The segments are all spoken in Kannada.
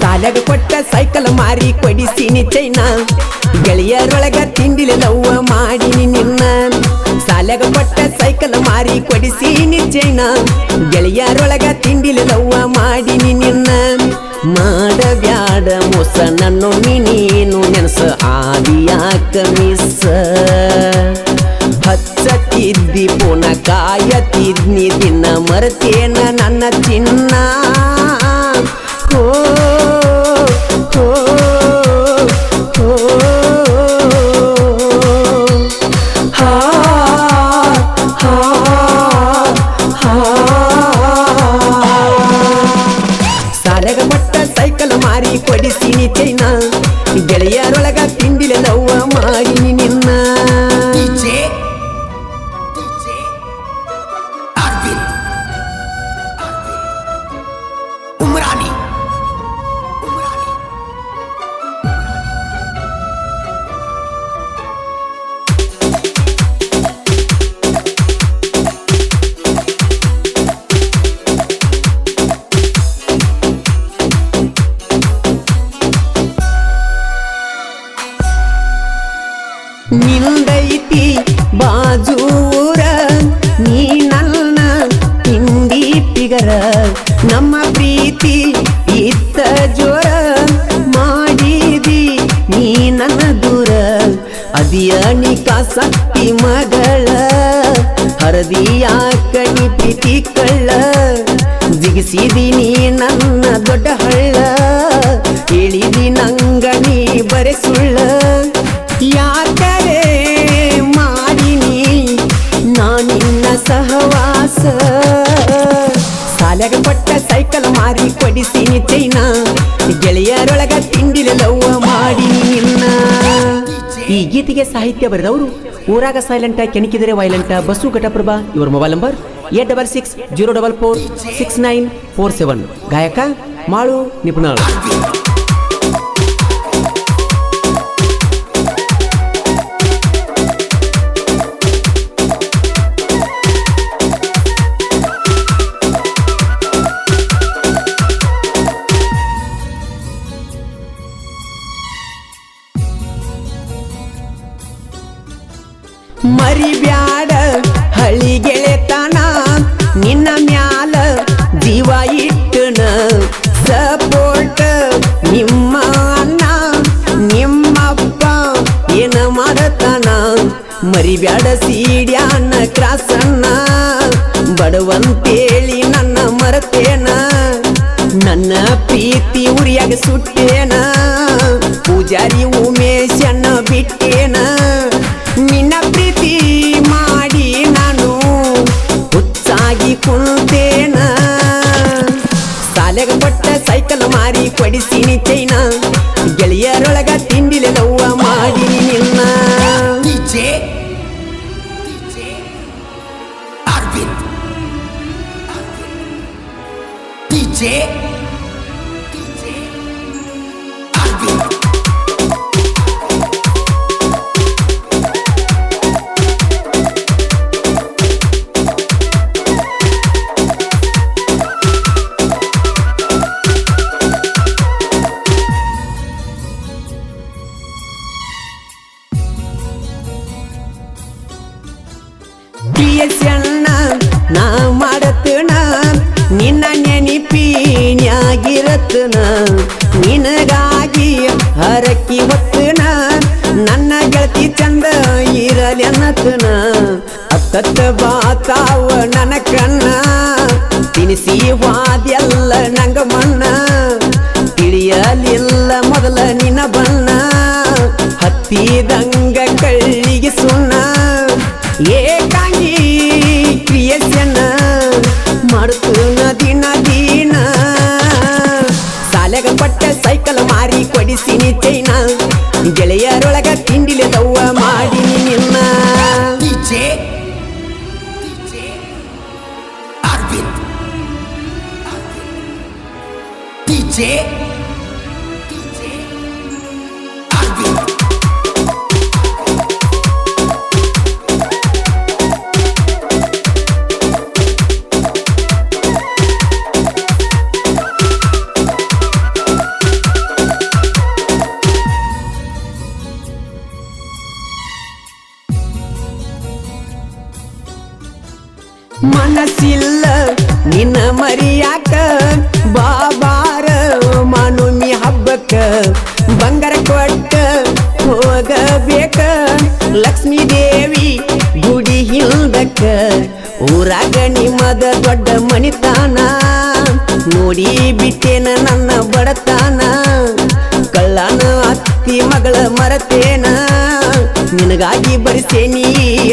ಸಾಲಗ ಕೊಟ್ಟ ಸೈಕಲ್ ಮಾರಿ ಕೊಡಿಸಿನಿ ಚೈನಾ. ಗೆಳೆಯರೊಳಗ ತಿಂಡಿಲಿ ಲವ್ವ ಮಾಡಿನಿ ನಿನ್ನ. ಸಾಲಗ ಕೊಟ್ಟ ಸೈಕಲ್ ಮಾರಿ ಕೊಡಿಸಿನಿ ಚೈನಾ. ಗೆಳೆಯರೊಳಗ ತಿಂಡಿಲಿ ಲವ್ವ ಮಾಡಿನಿ ನಿನ್ನ. ಮಾಡಬ್ಯಾಡ ಮೋಸ ನನ್ನ ನೀನು ನೆನಸ? ಆದಿಯಾಕ ಮಿಸ್ ಹಚ್ಚತ್ತಿದ್ದಿ ಪುನ ಕಾಯತಿದ್ನಿ ದಿನ ಮರತೇನ ನನ್ನ ಚಿನ್ನ? ಹಿಂದಿ ನಮ್ಮ ಪ್ರೀತಿ ಇತ್ತ ಜೋರ ಮಾಡಿದಿ ನೀ ನನ್ನ ದೂರ. ಅದಿಯಾಣಿ ನಿಕಾಸಕ್ತಿ ಮಗಳ, ಹರದಿಯ ಕಣಿ ಪ್ರೀತಿ ಕಳ್ಳ. ಜಿಗಿಸಿದಿ ನೀ ನನ್ನ ದೊಡ್ಡ ಹಳ್ಳ, ಹೇಳಿದಿ ನಂಗ ನೀ ಬರೆ ಸುಳ್ಳ. ಯಾಕರೆ ಮಾಡಿನಿ ನಾನಿನ್ನ ಸಹವಾಸ? ಸಾಲಗ ಪಟ್ಟ ಸೈಕಲ್ ಮಾರಿ ಕೊಡಿಸಿನಿ ಚೈನಾ ಗೆಳೆಯರೊಳಗ ತಿಂಡಿಲ ಲವ್ವ ಮಾಡಿ ನಿನ್ನ. ಈ ಗೀತೆಗೆ ಸಾಹಿತ್ಯ ಬರೆದವರು ಊರಾಗ ಸೈಲೆಂಟ ಕೆಣಕಿದರೆ ವೈಲೆಂಟ ಬಸ್ಸು ಘಟಪ್ರಭಾ. ಇವರ mobile number eight double six zero double four six nine four seven ಗಾಯಕ ಮಾಳು ನಿಪುಣಾಳು. ಮರಿಬ್ಯಾಡ ಹಳಿ ಗೆಳೆತನ ನಿನ್ನ ಮ್ಯಾಲ ಜೀವ ಇಟ್ಟನ. ಸಪೋರ್ಟ್ ನಿಮ್ಮ ಅಣ್ಣ, ನಿಮ್ಮಪ್ಪ ಏನ ಮಾಡತನ. ಮರಿಬ್ಯಾಡ ಸೀಡ್ಯಾನ ಕ್ರಾಸನ್ನ ಬಡವಂತೇಳಿ ನನ್ನ ಮರತೇನ. ನನ್ನ ಪ್ರೀತಿ ಉರಿಯಾಗ ಸುಟ್ಟೇನ ಪ್ರೀತಿ ಮಾಡಿ ನಾನು ಹುಚ್ಚಾಗಿ ಕುಂತೇನ ಸಾಲೆಗ ಕೊಟ್ಟ ಸೈಕಲ್ ಮಾರಿ ಕೊಡಿಸಿನಿ ಚೈನಾ ಗೆಳೆಯರೊಳಗ ತಿಂಡಿಲೆ ಲವ್ವ ಮಾಡಿನಿ ನಿನ್ನ DJ. DJ. Arvind. DJ. DJ. ಸಾಲೆಗ ಪಟ್ಟ ಸೈಕಲ್ ಮಾರಿ ಕೊಡಿಸಿನಿ ಚೈನಾ ಗೆಳೆಯರೊಳಗ ತಿಂಡಿಲೆ ಲವ್ವ ಮಾಡಿನಿ ನಿನ್ನ DJ. ಮನಸ್ಸಿಲ್ಲ, ನಿನ್ನ ಮರಿಯಾಕ. ಬಾಬಾರ, ಮನುಮಿ ಹಬ್ಬಕ್ಕ ಬಂಗಾರ ಕೊಟ್ಟ ಹೋಗಬೇಕ. ಲಕ್ಷ್ಮೀ ದೇವಿ ಗುಡಿ ಹಿಂದಕ್ಕ ಊರಾಗ ನಿಮ್ಮದ ದೊಡ್ಡ ಮನಿತಾನ ನೋಡಿ ಬಿಟ್ಟೇನ ನನ್ನ ಬಡತಾನ. ಕಳ್ಳನ ಅತ್ತಿ ಮಗಳ ಮರತೇನ. ನಿನಗಾಗಿ ಬರಿಸೇನಿ ಈ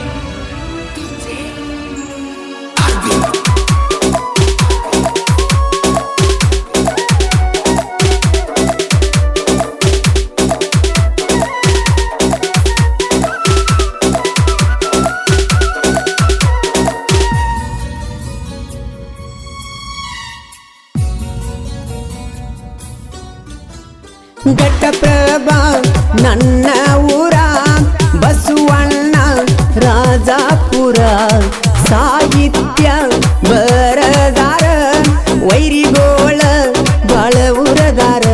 ನನ್ನ ಊರ ಬಸವಣ್ಣ ರಾಜಾಪುರ ಸಾಹಿತ್ಯ ಬರದಾರ ವೈರಿಗೋಳ ಬಾಳ ಉರದಾರ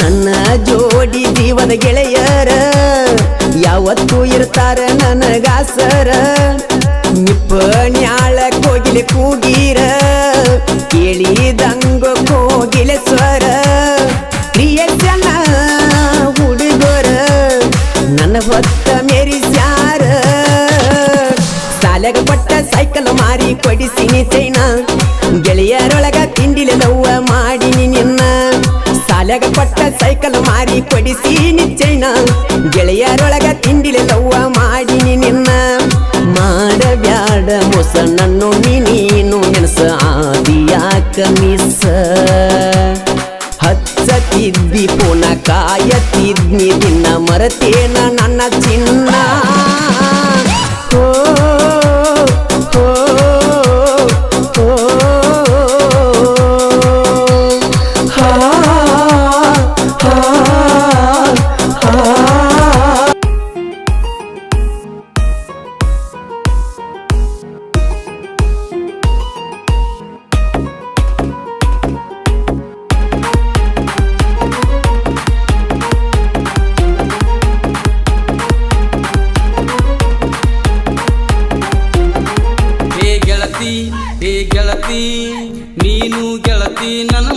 ನನ್ನ ಜೋಡಿ ಜೀವದ ಗೆಳೆಯರ ಯಾವತ್ತೂ ಇರ್ತಾರ ನನಗಾಸರ ನಿಪ್ಪಣ್ಯಾಳ ಕೋಗಿಲೆ ಕೂಗೀರ ಕೇಳಿದಂಗ ಮಾರಿ ನಿಚ್ಚಣ್ಣ ಗೆಳೆಯರೊಳಗ ತಿಂಡಿಲೆ ತಿಂಡಿಲೆದವ್ವ ಮಾಡಿನಿ ನಿನ್ನ. ಮಾಡಬ್ಯಾಡ ಮೊಸ ನನ್ನು ನೀನು ನೆನಸ, ಆದಿಯಾಕ ಮಿಸ್. ಹಚ್ಚತಿದ್ದಿ ಪುನ ಕಾಯತಿದ್ನಿ ನಿನ್ನ ಮರತೇನ ನನ್ನ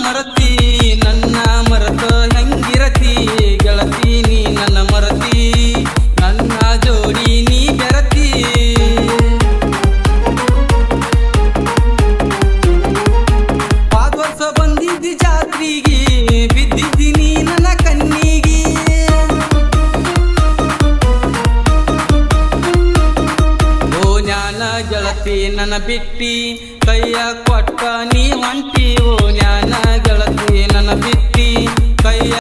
ಮರತಿ ನನ್ನ ಮರತ ಹೆಂಗಿರತಿ ಗೆಳತಿ ನೀ ನನ್ನ ಮರತಿ ನನ್ನ ಬಿಟ್ಟಿ ಕೈಯ ಕೊಟ್ಟ ನೀ ಹೊಂಟಿ ಓ ಜ್ಞಾನ ಗೆಳತಿ ನನ್ನ ಬಿಟ್ಟಿ ಕೈಯ